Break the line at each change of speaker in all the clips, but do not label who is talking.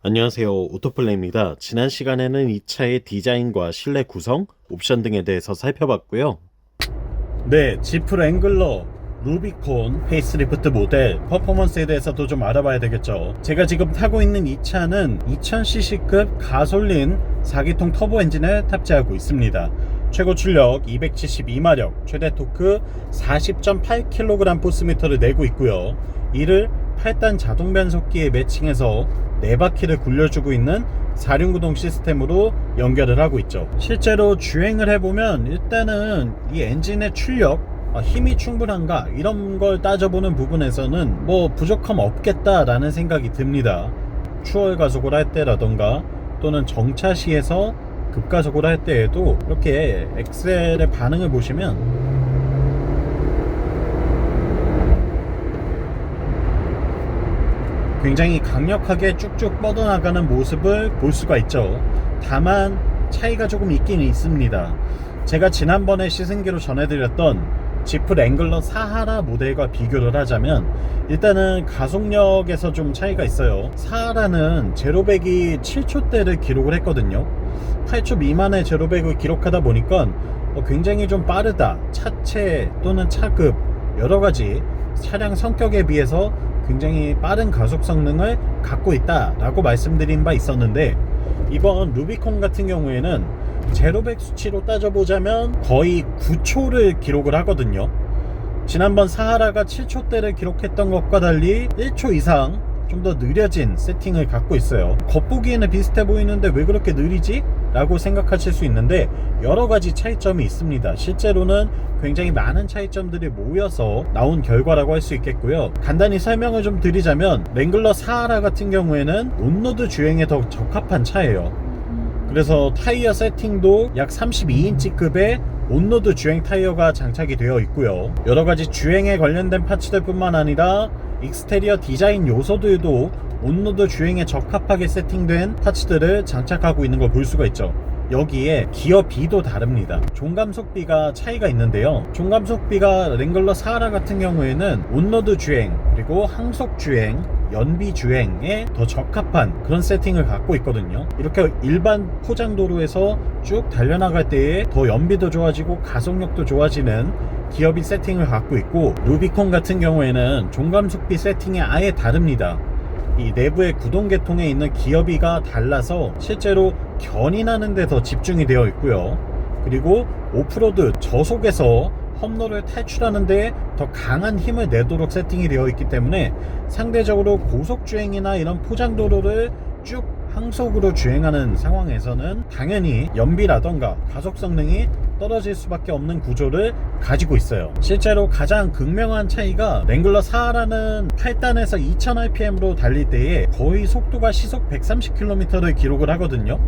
안녕하세요. 오토플레입니다. 지난 시간에는 이 차의 디자인과 실내 구성, 옵션 등에 대해서 살펴봤고요. 네, 지프 랭글러, 루비콘, 페이스리프트 모델, 퍼포먼스에 대해서도 좀 알아봐야 되겠죠. 제가 지금 타고 있는 이 차는 2000cc급 가솔린 4기통 터보 엔진을 탑재하고 있습니다. 최고 출력 272마력, 최대 토크 40.8kg 포스미터를 내고 있고요. 이를 8단 자동 변속기에 매칭해서 4바퀴를 굴려주고 있는 4륜구동 시스템으로 연결을 하고 있죠. 실제로 주행을 해보면 일단은 이 엔진의 출력, 아, 힘이 충분한가 이런 걸 따져보는 부분에서는 뭐 부족함 없겠다라는 생각이 듭니다. 추월 가속을 할 때라던가 또는 정차 시에서 급가속을 할 때에도 이렇게 엑셀의 반응을 보시면 굉장히 강력하게 쭉쭉 뻗어나가는 모습을 볼 수가 있죠. 다만 차이가 조금 있긴 있습니다. 제가 지난번에 시승기로 전해드렸던 지프 랭글러 사하라 모델과 비교를 하자면 일단은 가속력에서 좀 차이가 있어요. 사하라는 제로백이 7초대를 기록을 했거든요. 8초 미만의 제로백을 기록하다 보니까 어, 굉장히 좀 빠르다. 차체 또는 차급 여러 가지 차량 성격에 비해서 굉장히 빠른 가속 성능을 갖고 있다라고 말씀드린 바 있었는데 이번 루비콘 같은 경우에는 제로백 수치로 따져보자면 거의 9초를 기록을 하거든요. 지난번 사하라가 7초대를 기록했던 것과 달리 1초 이상 좀 더 느려진 세팅을 갖고 있어요. 겉보기에는 비슷해 보이는데 왜 그렇게 느리지? 라고 생각하실 수 있는데 여러 가지 차이점이 있습니다. 실제로는 굉장히 많은 차이점들이 모여서 나온 결과라고 할 수 있겠고요. 간단히 설명을 좀 드리자면 랭글러 사하라 같은 경우에는 온로드 주행에 더 적합한 차예요. 그래서 타이어 세팅도 약 32인치급의 온로드 주행 타이어가 장착이 되어 있고요. 여러 가지 주행에 관련된 파츠들 뿐만 아니라 익스테리어 디자인 요소들도 온로드 주행에 적합하게 세팅된 파츠들을 장착하고 있는 걸 볼 수가 있죠. 여기에 기어 비도 다릅니다. 종감속비가 차이가 있는데요. 종감속비가 랭글러 사하라 같은 경우에는 온로드 주행 그리고 항속 주행 연비 주행에 더 적합한 그런 세팅을 갖고 있거든요. 이렇게 일반 포장도로에서 쭉 달려나갈 때에 더 연비도 좋아지고 가속력도 좋아지는 기어비 세팅을 갖고 있고 루비콘 같은 경우에는 종감속비 세팅이 아예 다릅니다. 이 내부의 구동계통에 있는 기어비가 달라서 실제로 견인하는 데 더 집중이 되어 있고요. 그리고 오프로드 저속에서 험로를 탈출하는 데 더 강한 힘을 내도록 세팅이 되어 있기 때문에 상대적으로 고속 주행이나 이런 포장도로를 쭉 항속으로 주행하는 상황에서는 당연히 연비라던가 가속 성능이 떨어질 수밖에 없는 구조를 가지고 있어요. 실제로 가장 극명한 차이가 랭글러 4라는 8단에서 2000rpm로 달릴 때에 거의 속도가 시속 130km를 기록을 하거든요.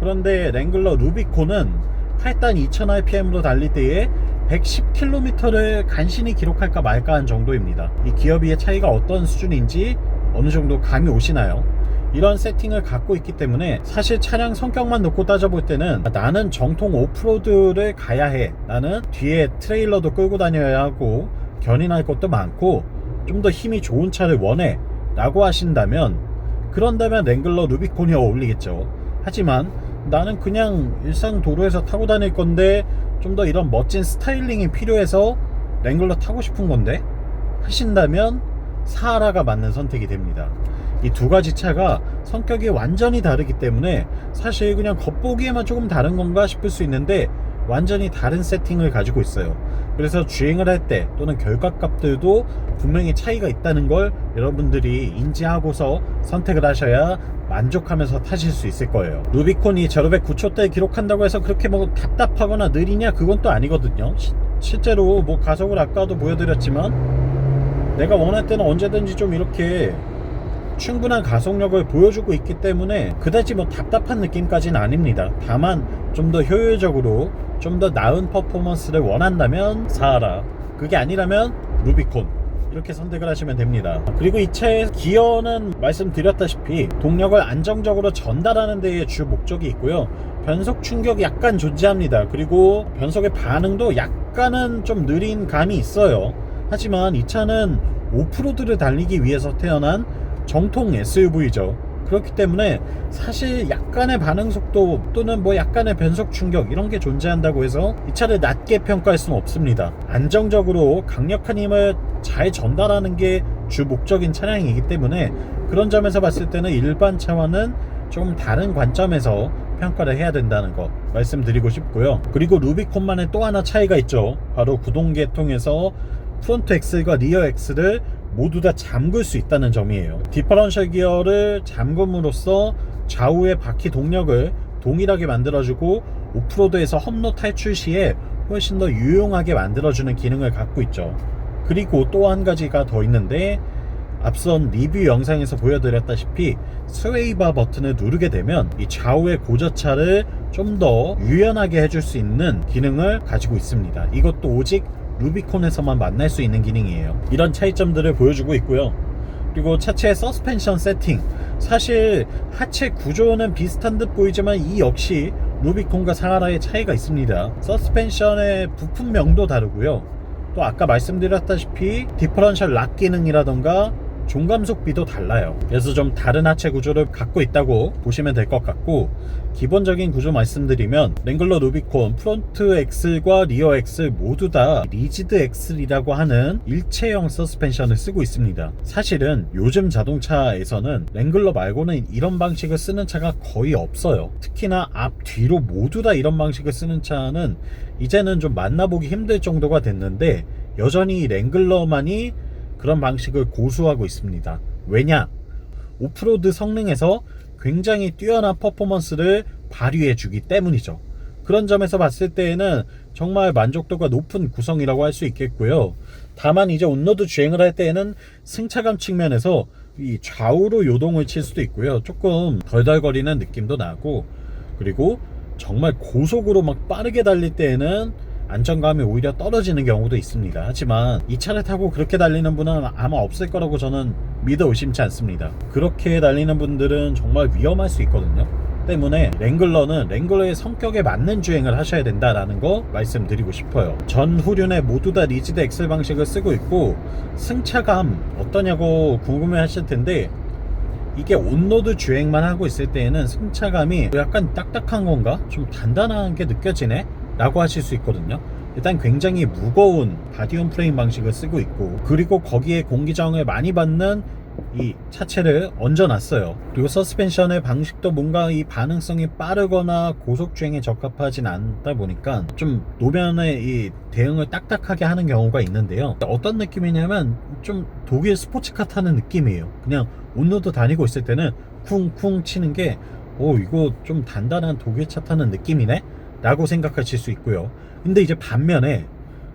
그런데 랭글러 루비콘은 8단 2000rpm로 달릴 때에 110km를 간신히 기록할까 말까 한 정도입니다. 이 기어비의 차이가 어떤 수준인지 어느 정도 감이 오시나요? 이런 세팅을 갖고 있기 때문에 사실 차량 성격만 놓고 따져볼 때는 나는 정통 오프로드를 가야 해. 나는 뒤에 트레일러도 끌고 다녀야 하고 견인할 것도 많고 좀 더 힘이 좋은 차를 원해. 라고 하신다면 그런다면 랭글러 루비콘이 어울리겠죠. 하지만 나는 그냥 일상 도로에서 타고 다닐 건데 좀 더 이런 멋진 스타일링이 필요해서 랭글러 타고 싶은 건데 하신다면 사하라가 맞는 선택이 됩니다. 이 두 가지 차가 성격이 완전히 다르기 때문에 사실 그냥 겉보기에만 조금 다른 건가 싶을 수 있는데 완전히 다른 세팅을 가지고 있어요. 그래서 주행을 할 때 또는 결과값들도 분명히 차이가 있다는 걸 여러분들이 인지하고서 선택을 하셔야 만족하면서 타실 수 있을 거예요. 루비콘이 제로백 9초대 기록한다고 해서 그렇게 뭐 답답하거나 느리냐 그건 또 아니거든요. 시- 실제로 뭐 가속을 아까도 보여드렸지만 내가 원할 때는 언제든지 좀 이렇게 충분한 가속력을 보여주고 있기 때문에 그다지 뭐 답답한 느낌까지는 아닙니다. 다만 좀 더 효율적으로 좀 더 나은 퍼포먼스를 원한다면 사하라. 그게 아니라면 루비콘. 이렇게 선택을 하시면 됩니다. 그리고 이 차의 기어는 말씀드렸다시피 동력을 안정적으로 전달하는 데에 주 목적이 있고요. 변속 충격이 약간 존재합니다. 그리고 변속의 반응도 약간은 좀 느린 감이 있어요. 하지만 이 차는 오프로드를 달리기 위해서 태어난 정통 SUV죠. 그렇기 때문에 사실 약간의 반응 속도 또는 뭐 약간의 변속 충격 이런 게 존재한다고 해서 이 차를 낮게 평가할 수는 없습니다. 안정적으로 강력한 힘을 잘 전달하는 게 주 목적인 차량이기 때문에 그런 점에서 봤을 때는 일반 차와는 좀 다른 관점에서 평가를 해야 된다는 거 말씀드리고 싶고요. 그리고 루비콘만의 또 하나 차이가 있죠. 바로 구동 계통에서 프론트 엑셀과 리어 엑셀을 모두 다 잠글 수 있다는 점이에요. 디퍼런셜 기어를 잠금으로써 좌우의 바퀴 동력을 동일하게 만들어주고 오프로드에서 험로 탈출 시에 훨씬 더 유용하게 만들어주는 기능을 갖고 있죠. 그리고 또 한 가지가 더 있는데 앞선 리뷰 영상에서 보여드렸다시피 스웨이바 버튼을 누르게 되면 이 좌우의 고저차를 좀 더 유연하게 해줄 수 있는 기능을 가지고 있습니다. 이것도 오직 루비콘에서만 만날 수 있는 기능이에요. 이런 차이점들을 보여주고 있고요. 그리고 차체의 서스펜션 세팅. 사실 하체 구조는 비슷한 듯 보이지만 이 역시 루비콘과 사하라의 차이가 있습니다. 서스펜션의 부품명도 다르고요. 또 아까 말씀드렸다시피 디퍼런셜 락 기능이라던가 종감속비도 달라요. 그래서 좀 다른 하체 구조를 갖고 있다고 보시면 될 것 같고 기본적인 구조 말씀드리면 랭글러 루비콘 프론트 엑셀과 리어 엑셀 모두 다 리지드 엑셀이라고 하는 일체형 서스펜션을 쓰고 있습니다. 사실은 요즘 자동차에서는 랭글러 말고는 이런 방식을 쓰는 차가 거의 없어요. 특히나 앞 뒤로 모두 다 이런 방식을 쓰는 차는 이제는 좀 만나보기 힘들 정도가 됐는데 여전히 랭글러만이 그런 방식을 고수하고 있습니다. 왜냐? 오프로드 성능에서 굉장히 뛰어난 퍼포먼스를 발휘해 주기 때문이죠. 그런 점에서 봤을 때에는 정말 만족도가 높은 구성이라고 할 수 있겠고요. 다만 이제 온로드 주행을 할 때에는 승차감 측면에서 이 좌우로 요동을 칠 수도 있고요. 조금 덜덜거리는 느낌도 나고 그리고 정말 고속으로 막 빠르게 달릴 때에는 안정감이 오히려 떨어지는 경우도 있습니다. 하지만 이 차를 타고 그렇게 달리는 분은 아마 없을 거라고 저는 믿어 의심치 않습니다. 그렇게 달리는 분들은 정말 위험할 수 있거든요. 때문에 랭글러는 랭글러의 성격에 맞는 주행을 하셔야 된다라는 거 말씀드리고 싶어요. 전 후륜에 모두 다 리지드 엑셀 방식을 쓰고 있고 승차감 어떠냐고 궁금해 하실 텐데 이게 온로드 주행만 하고 있을 때에는 승차감이 약간 딱딱한 건가? 좀 단단한 게 느껴지네? 라고 하실 수 있거든요. 일단 굉장히 무거운 바디온 프레임 방식을 쓰고 있고 그리고 거기에 공기 저항을 많이 받는 이 차체를 얹어놨어요. 그리고 서스펜션의 방식도 뭔가 이 반응성이 빠르거나 고속 주행에 적합하진 않다 보니까 좀 노면의 이 대응을 딱딱하게 하는 경우가 있는데요. 어떤 느낌이냐면 좀 독일 스포츠카 타는 느낌이에요. 그냥 온로드 다니고 있을 때는 쿵쿵 치는 게 오 이거 좀 단단한 독일 차 타는 느낌이네 라고 생각하실 수 있고요. 근데 이제 반면에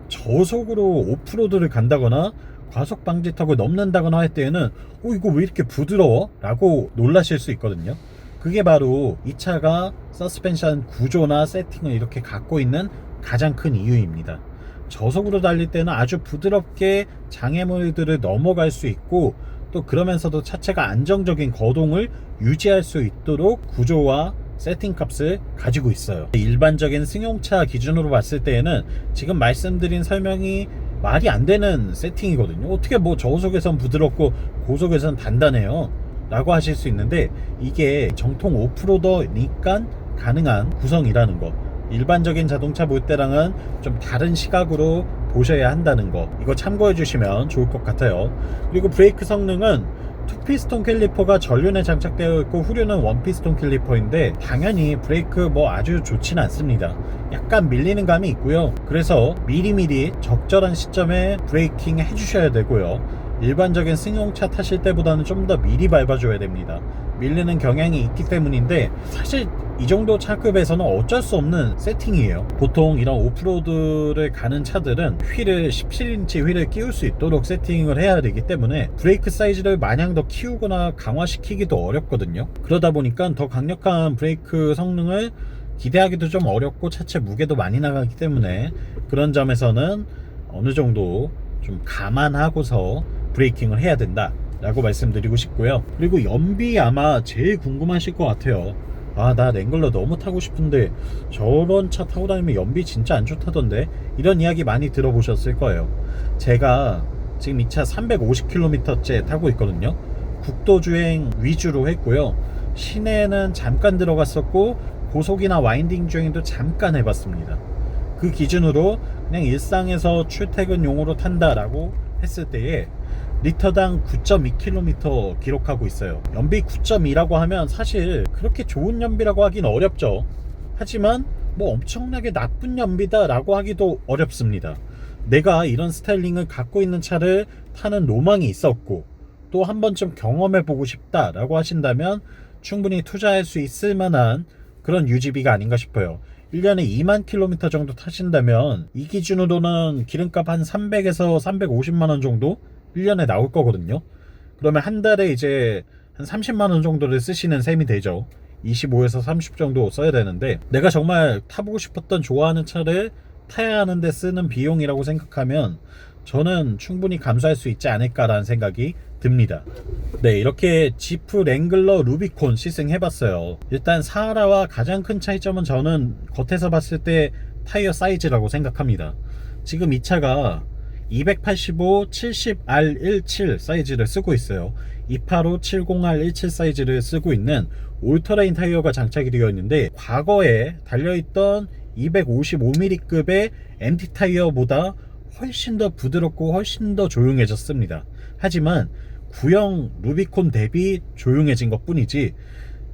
저속으로 오프로드를 간다거나 과속 방지턱을 넘는다거나 할 때에는 어 이거 왜 이렇게 부드러워? 라고 놀라실 수 있거든요. 그게 바로 이 차가 서스펜션 구조나 세팅을 이렇게 갖고 있는 가장 큰 이유입니다. 저속으로 달릴 때는 아주 부드럽게 장애물들을 넘어갈 수 있고 또 그러면서도 차체가 안정적인 거동을 유지할 수 있도록 구조와 세팅 값을 가지고 있어요. 일반적인 승용차 기준으로 봤을 때에는 지금 말씀드린 설명이 말이 안 되는 세팅이거든요. 어떻게 뭐 저속에선 부드럽고 고속에선 단단해요. 라고 하실 수 있는데 이게 정통 오프로더니까 가능한 구성이라는 거. 일반적인 자동차 볼 때랑은 좀 다른 시각으로 보셔야 한다는 거. 이거 참고해 주시면 좋을 것 같아요. 그리고 브레이크 성능은 투피스톤 캘리퍼가 전륜에 장착되어 있고 후륜은 원피스톤 캘리퍼인데 당연히 브레이크 뭐 아주 좋지는 않습니다. 약간 밀리는 감이 있고요. 그래서 미리미리 적절한 시점에 브레이킹 해주셔야 되고요. 일반적인 승용차 타실 때보다는 좀 더 미리 밟아줘야 됩니다. 밀리는 경향이 있기 때문인데 사실 이 정도 차급에서는 어쩔 수 없는 세팅이에요. 보통 이런 오프로드를 가는 차들은 휠을 17인치 휠을 끼울 수 있도록 세팅을 해야 되기 때문에 브레이크 사이즈를 마냥 더 키우거나 강화시키기도 어렵거든요. 그러다 보니까 더 강력한 브레이크 성능을 기대하기도 좀 어렵고 차체 무게도 많이 나가기 때문에 그런 점에서는 어느 정도 좀 감안하고서 브레이킹을 해야 된다 라고 말씀드리고 싶고요. 그리고 연비 아마 제일 궁금하실 것 같아요. 아나 랭글러 너무 타고 싶은데 저런 차 타고 다니면 연비 진짜 안 좋다던데? 이런 이야기 많이 들어보셨을 거예요. 제가 지금 이 차 350km째 타고 있거든요. 국도 주행 위주로 했고요. 시내는 잠깐 들어갔었고 고속이나 와인딩 주행도 잠깐 해봤습니다. 그 기준으로 그냥 일상에서 출퇴근용으로 탄다라고 했을 때에 리터당 9.2km 기록하고 있어요. 연비 9.2라고 하면 사실 그렇게 좋은 연비라고 하긴 어렵죠. 하지만 뭐 엄청나게 나쁜 연비다라고 하기도 어렵습니다. 내가 이런 스타일링을 갖고 있는 차를 타는 로망이 있었고 또 한 번쯤 경험해 보고 싶다라고 하신다면 충분히 투자할 수 있을 만한 그런 유지비가 아닌가 싶어요. 1년에 2만 킬로미터 정도 타신다면 이 기준으로는 기름값 한 300에서 350만 원 정도 1년에 나올 거거든요. 그러면 한 달에 이제 한 30만 원 정도를 쓰시는 셈이 되죠. 25에서 30 정도 써야 되는데 내가 정말 타보고 싶었던 좋아하는 차를 타야 하는데 쓰는 비용이라고 생각하면 저는 충분히 감수할 수 있지 않을까라는 생각이 듭니다. 네, 이렇게 지프 랭글러 루비콘 시승해봤어요. 일단 사하라와 가장 큰 차이점은 저는 겉에서 봤을 때 타이어 사이즈라고 생각합니다. 지금 이 차가 285 70R17 사이즈를 쓰고 있어요. 285 70R17 사이즈를 쓰고 있는 올터레인 타이어가 장착이 되어 있는데 과거에 달려있던 255mm급의 MT 타이어보다 훨씬 더 부드럽고 훨씬 더 조용해졌습니다. 하지만 구형 루비콘 대비 조용해진 것 뿐이지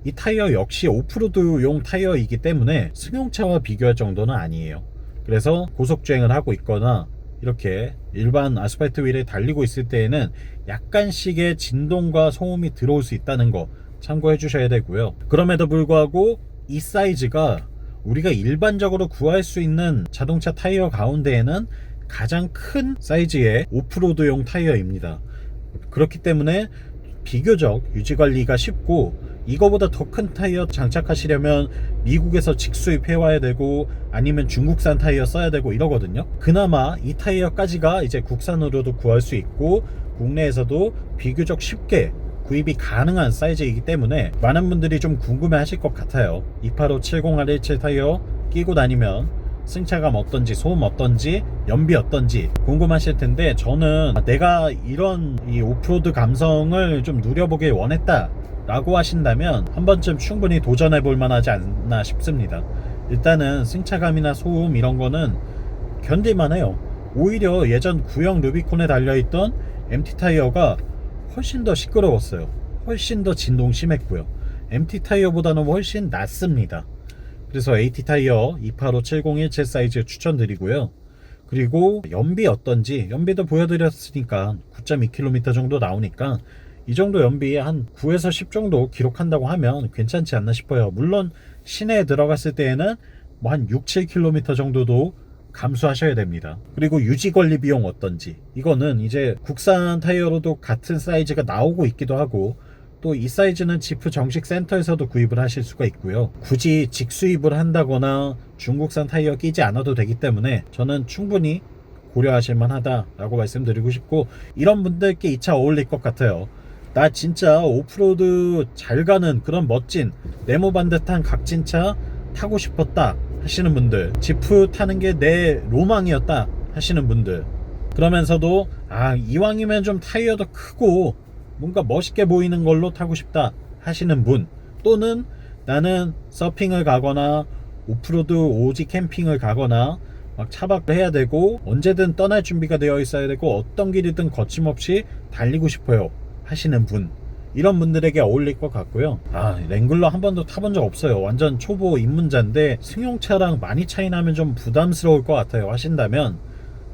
이 타이어 역시 오프로드용 타이어이기 때문에 승용차와 비교할 정도는 아니에요. 그래서 고속주행을 하고 있거나 이렇게 일반 아스팔트 위를 달리고 있을 때에는 약간씩의 진동과 소음이 들어올 수 있다는 거 참고해 주셔야 되고요. 그럼에도 불구하고 이 사이즈가 우리가 일반적으로 구할 수 있는 자동차 타이어 가운데에는 가장 큰 사이즈의 오프로드용 타이어입니다. 그렇기 때문에 비교적 유지 관리가 쉽고 이거보다 더 큰 타이어 장착하시려면 미국에서 직수입해 와야 되고 아니면 중국산 타이어 써야 되고 이러거든요. 그나마 이 타이어까지가 이제 국산으로도 구할 수 있고 국내에서도 비교적 쉽게 구입이 가능한 사이즈이기 때문에 많은 분들이 좀 궁금해 하실 것 같아요. 285 70R17 타이어 끼고 다니면 승차감 어떤지 소음 어떤지 연비 어떤지 궁금하실 텐데 저는 내가 이런 이 오프로드 감성을 좀 누려보길 원했다 라고 하신다면 한 번쯤 충분히 도전해 볼 만하지 않나 싶습니다. 일단은 승차감이나 소음 이런 거는 견딜만 해요. 오히려 예전 구형 루비콘에 달려있던 MT 타이어가 훨씬 더 시끄러웠어요. 훨씬 더 진동 심했고요. MT 타이어보다는 훨씬 낫습니다 그래서 AT 타이어 285 7017 사이즈 추천드리고요. 그리고 연비 어떤지 연비도 보여드렸으니까 9.2km 정도 나오니까 이 정도 연비 한 9에서 10 정도 기록한다고 하면 괜찮지 않나 싶어요. 물론 시내에 들어갔을 때에는 뭐 한 6, 7km 정도도 감수하셔야 됩니다. 그리고 유지 관리 비용 어떤지 이거는 이제 국산 타이어로도 같은 사이즈가 나오고 있기도 하고 또 이 사이즈는 지프 정식 센터에서도 구입을 하실 수가 있고요. 굳이 직수입을 한다거나 중국산 타이어 끼지 않아도 되기 때문에 저는 충분히 고려하실 만하다라고 말씀드리고 싶고 이런 분들께 이 차 어울릴 것 같아요. 나 진짜 오프로드 잘 가는 그런 멋진 네모 반듯한 각진차 타고 싶었다 하시는 분들 지프 타는 게 내 로망이었다 하시는 분들 그러면서도 아 이왕이면 좀 타이어도 크고 뭔가 멋있게 보이는 걸로 타고 싶다 하시는 분 또는 나는 서핑을 가거나 오프로드 오지 캠핑을 가거나 막 차박을 해야 되고 언제든 떠날 준비가 되어 있어야 되고 어떤 길이든 거침없이 달리고 싶어요 하시는 분 이런 분들에게 어울릴 것 같고요. 아 랭글러 한 번도 타본 적 없어요. 완전 초보 입문자인데 승용차랑 많이 차이 나면 좀 부담스러울 것 같아요. 하신다면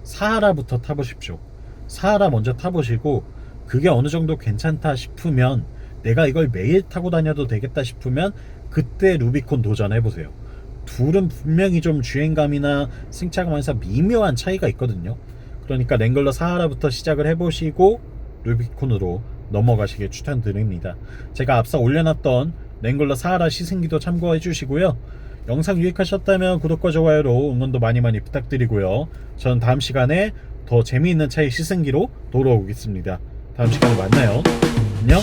사하라부터 타보십시오. 사하라 먼저 타보시고 그게 어느 정도 괜찮다 싶으면 내가 이걸 매일 타고 다녀도 되겠다 싶으면 그때 루비콘 도전해 보세요. 둘은 분명히 좀 주행감이나 승차감에서 미묘한 차이가 있거든요. 그러니까 랭글러 사하라부터 시작을 해보시고 루비콘으로 넘어가시길 추천드립니다. 제가 앞서 올려놨던 랭글러 사하라 시승기도 참고해 주시고요. 영상 유익하셨다면 구독과 좋아요로 응원도 많이 많이 부탁드리고요. 저는 다음 시간에 더 재미있는 차의 시승기로 돌아오겠습니다. 다음 시간에 만나요. 안녕.